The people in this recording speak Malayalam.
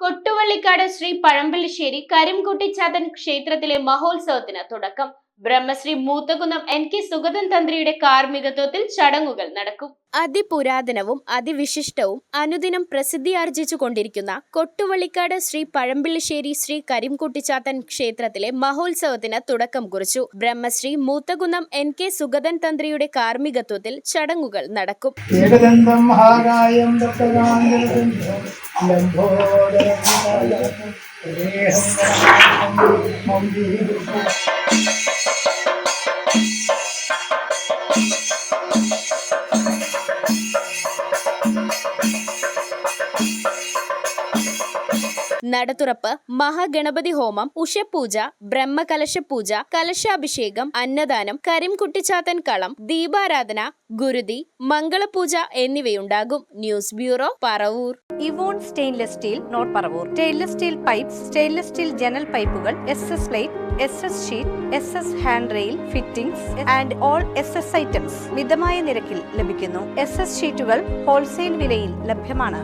കൊട്ടുവള്ളിക്കാട് ശ്രീ പഴമ്പള്ളിശ്ശേരി ചാതൻ ക്ഷേത്രത്തിലെ മഹോത്സവത്തിന് തുടക്കം. ബ്രഹ്മശ്രീ മൂത്തകുന്നം എൻ കെ സുഗതൻ തന്ത്രിയുടെ കാർമ്മികത്വത്തിൽ ചടങ്ങുകൾ നടക്കും. അതിപുരാതനവും അതിവിശിഷ്ടവും അനുദിനം പ്രസിദ്ധിയാർജിച്ചു കൊണ്ടിരിക്കുന്ന കൊട്ടുവള്ളിക്കാട് ശ്രീ പഴമ്പിള്ളിശ്ശേരി ശ്രീ കരിംകുട്ടിച്ചാത്തൻ ക്ഷേത്രത്തിലെ മഹോത്സവത്തിന് തുടക്കം കുറിച്ചു. ബ്രഹ്മശ്രീ മൂത്തകുന്നം എൻ കെ സുഗതൻ തന്ത്രിയുടെ കാർമ്മികത്വത്തിൽ ചടങ്ങുകൾ നടക്കും. Thank you. നടതുറപ്പ് മഹാഗണപതി ഹോമം ഉഷപൂജ ബ്രഹ്മകലശപൂജ കലശാഭിഷേകം അന്നദാനം കരിംകുട്ടിച്ചാത്തൻ കളം ദീപാരാധന ഗുരുതി മംഗളപൂജ എന്നിവയുണ്ടാകും. News bureau Paravur. ഇവോൺ stainless steel not Paravur. Stainless steel pipes stainless steel ജനൽ പൈപ്പുകൾ S S plate S S sheet S S hand rail fittings and all S S items മിതമായ നിരക്കിൽ ലഭിക്കുന്നു. എസ് എസ് ഷീറ്റുകൾ ഹോൾസെയിൽ വിലയിൽ ലഭ്യമാണ്.